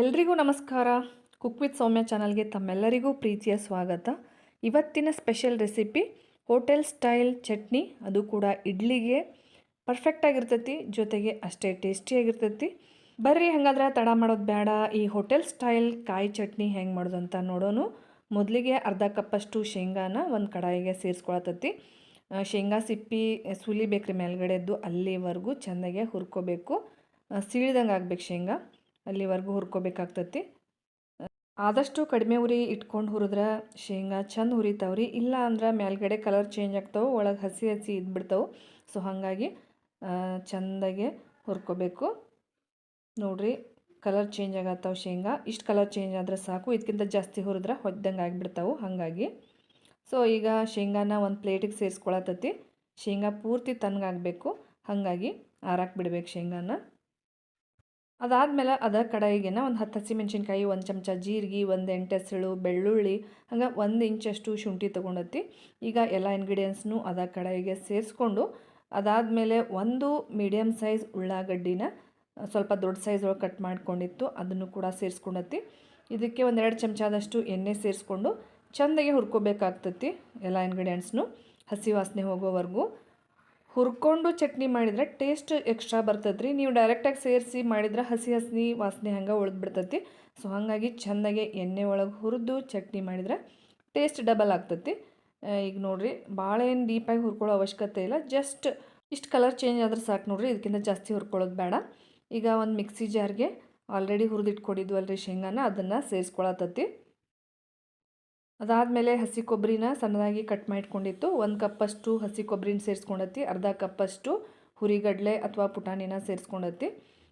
ಎಲ್ರಿಗೂ ನಮಸ್ಕಾರ. Cook with ಸೌಮ್ಯ ಚಾನಲ್ಗೆ ತಮ್ಮೆಲ್ಲರಿಗೂ ಪ್ರೀತಿಯ ಸ್ವಾಗತ. ಇವತ್ತಿನ special recipe hotel style chutney. ಅದು ಕೂಡ ಇಡ್ಲಿಗೆ ಪರ್ಫೆಕ್ಟಾಗಿರ್ತೈತಿ ಜೊತೆಗೆ ಅಷ್ಟೇ ಟೇಸ್ಟಿಯಾಗಿರ್ತೈತಿ ಬರ್ರಿ, ಹಂಗಾದ್ರೆ ತಡ ಮಾಡೋದು ಬೇಡ. ಈ ಹೋಟೆಲ್ ಸ್ಟೈಲ್ ಕಾಯಿ ಚಟ್ನಿ ಹೆಂಗೆ ಮಾಡೋದು ಅಂತ ನೋಡೋನು. ಮೊದಲಿಗೆ ಅರ್ಧ ಕಪ್ಪಷ್ಟು ಶೇಂಗಾನ ಒಂದು ಕಡಾಯಿಗೆ ಸೇರಿಸ್ಕೊಳತೈತಿ. ಶೇಂಗಾ ಸಿಪ್ಪಿ ಸುಲಿಬೇಕ್ರಿ ಮೇಲ್ಗಡೆದ್ದು ಅಲ್ಲಿವರೆಗೂ ಚೆಂದಾಗೆ ಹುರ್ಕೋಬೇಕು. ಸೀಳ್ದಂಗೆ ಆಗ್ಬೇಕು ಶೇಂಗಾ. ಅಲ್ಲಿವರೆಗೂ ಹುರ್ಕೋಬೇಕಾಗ್ತತಿ. ಆದಷ್ಟು ಕಡಿಮೆ ಉರಿ ಇಟ್ಕೊಂಡು ಹುರಿದ್ರೆ ಶೇಂಗಾ ಚಂದ ಹುರಿತಾವ್ರಿ. ಇಲ್ಲ ಅಂದ್ರೆ ಮೇಲ್ಗಡೆ ಕಲರ್ ಚೇಂಜ್ ಆಗ್ತಾವೆ, ಒಳಗೆ ಹಸಿ ಹಸಿ ಇದ್ಬಿಡ್ತಾವೆ. ಸೊ ಹಾಗಾಗಿ ಚೆಂದಾಗೆ ಹುರ್ಕೋಬೇಕು. ನೋಡ್ರಿ ಕಲರ್ ಚೇಂಜ್ ಆಗತ್ತಾವೆ ಶೇಂಗಾ. ಇಷ್ಟು ಕಲರ್ ಚೇಂಜ್ ಆದರೆ ಸಾಕು. ಇದಕ್ಕಿಂತ ಜಾಸ್ತಿ ಹುರಿದ್ರೆ ಹೊದ್ದಂಗೆ ಆಗಿಬಿಡ್ತಾವೆ, ಹಾಗಾಗಿ. ಸೊ ಈಗ ಶೇಂಗಾನ ಒಂದು ಪ್ಲೇಟಿಗೆ ಸೇರಿಸ್ಕೊಳತತಿ ಶೇಂಗಾ ಪೂರ್ತಿ ತಣ್ಣಗಾಗಬೇಕು ಹಾಗಾಗಿ, ಆರಾಕ್ ಬಿಡ್ಬೇಕು ಶೇಂಗಾನ. ಅದಾದಮೇಲೆ ಅದ ಕಡಾಯಿಗೆನ ಒಂದು ಹತ್ತು ಹಸಿಮೆಣ್ಸಿನ್ಕಾಯಿ ಒಂದು ಚಮಚ ಜೀರಿಗೆ, ಒಂದು ಎಂಟು ಹೆಸಳು, ಬೆಳ್ಳುಳ್ಳಿ, ಹಂಗೆ ಒಂದು ಇಂಚಷ್ಟು ಶುಂಠಿ ತೊಗೊಂಡತಿ ಈಗ ಎಲ್ಲ ಇಂಗ್ರೀಡಿಯೆಂಟ್ಸ್ನು ಅದ ಕಡಾಯಿಗೆ ಸೇರಿಸ್ಕೊಂಡು ಅದಾದಮೇಲೆ ಒಂದು ಮೀಡಿಯಮ್ ಸೈಜ್ ಉಳ್ಳಾಗಡ್ಡಿನ, ಸ್ವಲ್ಪ ದೊಡ್ಡ ಸೈಜ್ ಒಳಗೆ ಕಟ್ ಮಾಡ್ಕೊಂಡಿತ್ತು, ಅದನ್ನು ಕೂಡ ಸೇರಿಸ್ಕೊಂಡತಿ ಇದಕ್ಕೆ ಒಂದೆರಡು ಚಮಚದಷ್ಟು ಎಣ್ಣೆ ಸೇರಿಸ್ಕೊಂಡು ಚೆಂದಾಗಿ ಹುರ್ಕೋಬೇಕಾಗ್ತತಿ ಎಲ್ಲ ಇಂಗ್ರೀಡಿಯೆಂಟ್ಸ್ನು ಹಸಿ ವಾಸನೆ ಹೋಗೋವರೆಗೂ. ಹುರ್ಕೊಂಡು ಚಟ್ನಿ ಮಾಡಿದ್ರೆ ಟೇಸ್ಟ್ ಎಕ್ಸ್ಟ್ರಾ ಬರ್ತೈತೆ ರೀ ನೀವು ಡೈರೆಕ್ಟಾಗಿ ಸೇರಿಸಿ ಮಾಡಿದ್ರೆ ಹಸಿ ಹಸಿ ವಾಸನೆ ಹಂಗೆ ಉಳಿದ್ಬಿಡ್ತೈತಿ. ಸೊ ಹಾಗಾಗಿ ಚೆಂದಾಗೆ ಎಣ್ಣೆ ಒಳಗೆ ಹುರಿದು ಚಟ್ನಿ ಮಾಡಿದ್ರೆ ಟೇಸ್ಟ್ ಡಬಲ್ ಆಗ್ತೈತಿ. ಈಗ ನೋಡಿರಿ ಭಾಳ ಏನು ಡೀಪಾಗಿ ಹುರ್ಕೊಳ್ಳೋ ಅವಶ್ಯಕತೆ ಇಲ್ಲ. ಜಸ್ಟ್ ಇಷ್ಟು ಕಲರ್ ಚೇಂಜ್ ಆದ್ರೆ ಸಾಕು ನೋಡಿರಿ ಇದಕ್ಕಿಂತ ಜಾಸ್ತಿ ಹುರ್ಕೊಳ್ಳೋದು ಬೇಡ. ಈಗ ಒಂದು ಮಿಕ್ಸಿ ಜಾರ್ಗೆ ಆಲ್ರೆಡಿ ಹುರಿದಿಟ್ಕೊಂಡಿದ್ವಲ್ರಿ ಶೇಂಗಾನ, ಅದನ್ನು ಸೇರಿಸ್ಕೊಳತತಿ ಅದಾದಮೇಲೆ ಹಸಿ ಕೊಬ್ಬರಿನ ಸಣ್ಣದಾಗಿ ಕಟ್ ಮಾಡಿಕೊಂಡಿತ್ತು. ಒಂದು ಕಪ್ಪಷ್ಟು ಹಸಿ ಕೊಬ್ಬರಿನ ಸೇರಿಸ್ಕೊಂಡತ್ತಿ ಅರ್ಧ ಕಪ್ಪಷ್ಟು ಹುರಿಗಡಲೆ ಅಥವಾ ಪುಟಾಣಿನ ಸೇರಿಸ್ಕೊಂಡತ್ತಿ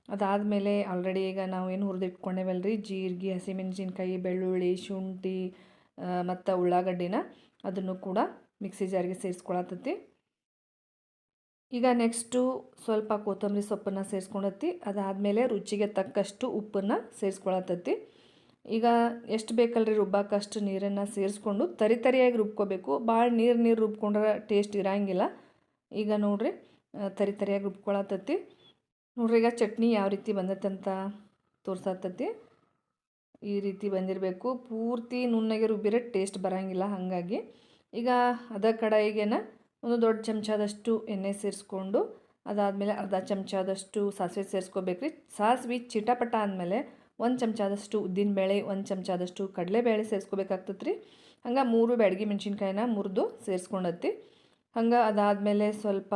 ಅದಾದಮೇಲೆ ಆಲ್ರೆಡಿ ಈಗ ನಾವು ಏನು ಹುರಿದಿಟ್ಕೊಂಡೇವಲ್ರಿ? ಜೀರಿಗೆ, ಹಸಿಮೆಣಸಿನ್ಕಾಯಿ, ಬೆಳ್ಳುಳ್ಳಿ, ಶುಂಠಿ ಮತ್ತು ಉಳ್ಳಾಗಡ್ಡಿನ ಅದನ್ನು ಕೂಡ ಮಿಕ್ಸಿ ಜಾರಿಗೆ ಸೇರಿಸ್ಕೊಳತ್ತತಿ. ಈಗ ನೆಕ್ಸ್ಟು ಸ್ವಲ್ಪ ಕೊತ್ತಂಬರಿ ಸೊಪ್ಪನ್ನು ಸೇರಿಸ್ಕೊಂಡತ್ತಿ ಅದಾದಮೇಲೆ ರುಚಿಗೆ ತಕ್ಕಷ್ಟು ಉಪ್ಪನ್ನು ಸೇರಿಸ್ಕೊಳತತಿ ಈಗ ಎಷ್ಟು ಬೇಕಲ್ರಿ ರುಬ್ಬಕ್ಕೆ ಅಷ್ಟು ನೀರನ್ನು ಸೇರಿಸ್ಕೊಂಡು ತರಿ ತರಿಯಾಗಿ ರುಬ್ಕೋಬೇಕು. ಭಾಳ ನೀರು ನೀರು ರುಬ್ಕೊಂಡ್ರೆ ಟೇಸ್ಟ್ ಇರಂಗಿಲ್ಲ. ಈಗ ನೋಡ್ರಿ ತರಿ ತರಿಯಾಗಿ ರುಬ್ಕೊಳತತಿ ನೋಡ್ರಿ ಈಗ ಚಟ್ನಿ ಯಾವ ರೀತಿ ಬಂದೈತೆ ಅಂತ ಈ ರೀತಿ ಬಂದಿರಬೇಕು. ಪೂರ್ತಿ ನುಣ್ಣಗೆ ರುಬ್ಬಿರೋ ಟೇಸ್ಟ್ ಬರೋಂಗಿಲ್ಲ ಹಾಗಾಗಿ. ಈಗ ಅದ ಕಡಾಯಿಗೆನ ಒಂದು ದೊಡ್ಡ ಚಮಚದಷ್ಟು ಎಣ್ಣೆ ಸೇರಿಸ್ಕೊಂಡು ಅದಾದಮೇಲೆ ಅರ್ಧ ಚಮಚದಷ್ಟು ಸಾಸಿವೆ ಸೇರಿಸ್ಕೋಬೇಕ್ರಿ. ಸಾಸಿವೆ ಚಿಟಪಟ ಅಂದಮೇಲೆ ಒಂದು ಚಮಚದಷ್ಟು ಉದ್ದಿನಬೇಳೆ ಒಂದು ಚಮಚದಷ್ಟು ಕಡಲೆಬೇಳೆ ಸೇರಿಸ್ಕೋಬೇಕಾಗ್ತದೆ ರೀ ಹಂಗೆ ಮೂರು ಬ್ಯಾಡಗಿ ಮೆಣಸಿನ್ಕಾಯಿನ ಮುರಿದು ಸೇರಿಸ್ಕೊಂಡತಿ ಹಂಗೆ ಅದಾದಮೇಲೆ ಸ್ವಲ್ಪ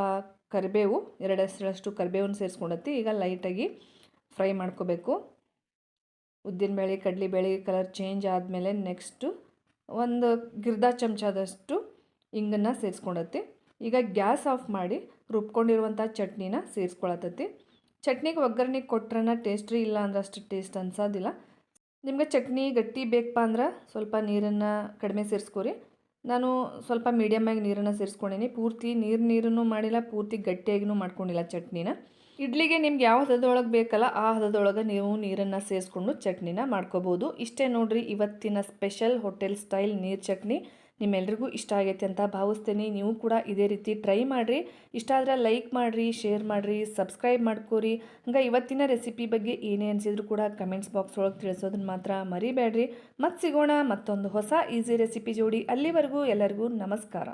ಕರಿಬೇವು, ಎರಡು ಹೆಸರಷ್ಟು ಕರಿಬೇವನ್ನು ಸೇರಿಸ್ಕೊಂಡತಿ ಈಗ ಲೈಟಾಗಿ ಫ್ರೈ ಮಾಡ್ಕೋಬೇಕು. ಉದ್ದಿನಬೇಳೆ ಕಡಲೆಬೇಳೆ ಕಲರ್ ಚೇಂಜ್ ಆದಮೇಲೆ ನೆಕ್ಸ್ಟು ಒಂದು ಗಿರ್ದ ಚಮಚದಷ್ಟು ಇಂಗನ್ನು ಸೇರಿಸ್ಕೊಂಡತಿ ಈಗ ಗ್ಯಾಸ್ ಆಫ್ ಮಾಡಿ ರುಬ್ಕೊಂಡಿರುವಂಥ ಚಟ್ನಿನ ಸೇರಿಸ್ಕೊಳತತಿ ಚಟ್ನಿಗೆ ಒಗ್ಗರಣೆ ಕೊಟ್ರನ ಟೇಸ್ಟ್ ರೀ ಇಲ್ಲ ಅಂದ್ರೆ ಅಷ್ಟು ಟೇಸ್ಟ್ ಅನ್ಸೋದಿಲ್ಲ. ನಿಮಗೆ ಚಟ್ನಿ ಗಟ್ಟಿ ಬೇಕಪ್ಪ ಅಂದ್ರೆ ಸ್ವಲ್ಪ ನೀರನ್ನು ಕಡಿಮೆ ಸೇರಿಸ್ಕೊರಿ. ನಾನು ಸ್ವಲ್ಪ ಮೀಡಿಯಮ್ಮಾಗಿ ನೀರನ್ನು ಸೇರಿಸ್ಕೊಂಡೀನಿ. ಪೂರ್ತಿ ನೀರು ನೀರನ್ನು ಮಾಡಿಲ್ಲ, ಪೂರ್ತಿ ಗಟ್ಟಿಯಾಗಿನೂ ಮಾಡ್ಕೊಂಡಿಲ್ಲ ಚಟ್ನಿನ. ಇಡ್ಲಿಗೆ ನಿಮ್ಗೆ ಯಾವ ಹದದೊಳಗೆ ಬೇಕಲ್ಲ ಆ ಹದದೊಳಗೆ ನೀವು ನೀರನ್ನು ಸೇರಿಸ್ಕೊಂಡು ಚಟ್ನಿನ ಮಾಡ್ಕೋಬೋದು. ಇಷ್ಟೇ ನೋಡ್ರಿ ಇವತ್ತಿನ ಸ್ಪೆಷಲ್ ಹೋಟೆಲ್ ಸ್ಟೈಲ್ ನೀರು ಚಟ್ನಿ. ನಿಮ್ಮೆಲ್ರಿಗೂ ಇಷ್ಟ ಆಗೈತೆ ಅಂತ ಭಾವಿಸ್ತೀನಿ. ನೀವು ಕೂಡ ಇದೇ ರೀತಿ ಟ್ರೈ ಮಾಡಿರಿ. ಇಷ್ಟ ಆದರೆ ಲೈಕ್ ಮಾಡಿರಿ, ಶೇರ್ ಮಾಡಿರಿ, ಸಬ್ಸ್ಕ್ರೈಬ್ ಮಾಡ್ಕೋರಿ. ಹಂಗೆ ಇವತ್ತಿನ ರೆಸಿಪಿ ಬಗ್ಗೆ ಏನೇ ಅನಿಸಿದ್ರು ಕೂಡ ಕಮೆಂಟ್ಸ್ ಬಾಕ್ಸ್ ಒಳಗೆ ತಿಳಿಸೋದನ್ನು ಮಾತ್ರ ಮರಿಬೇಡ್ರಿ. ಮತ್ತೆ ಸಿಗೋಣ ಮತ್ತೊಂದು ಹೊಸ ಈಸಿ ರೆಸಿಪಿ ಜೋಡಿ ಅಲ್ಲಿವರೆಗೂ ಎಲ್ಲರಿಗೂ ನಮಸ್ಕಾರ.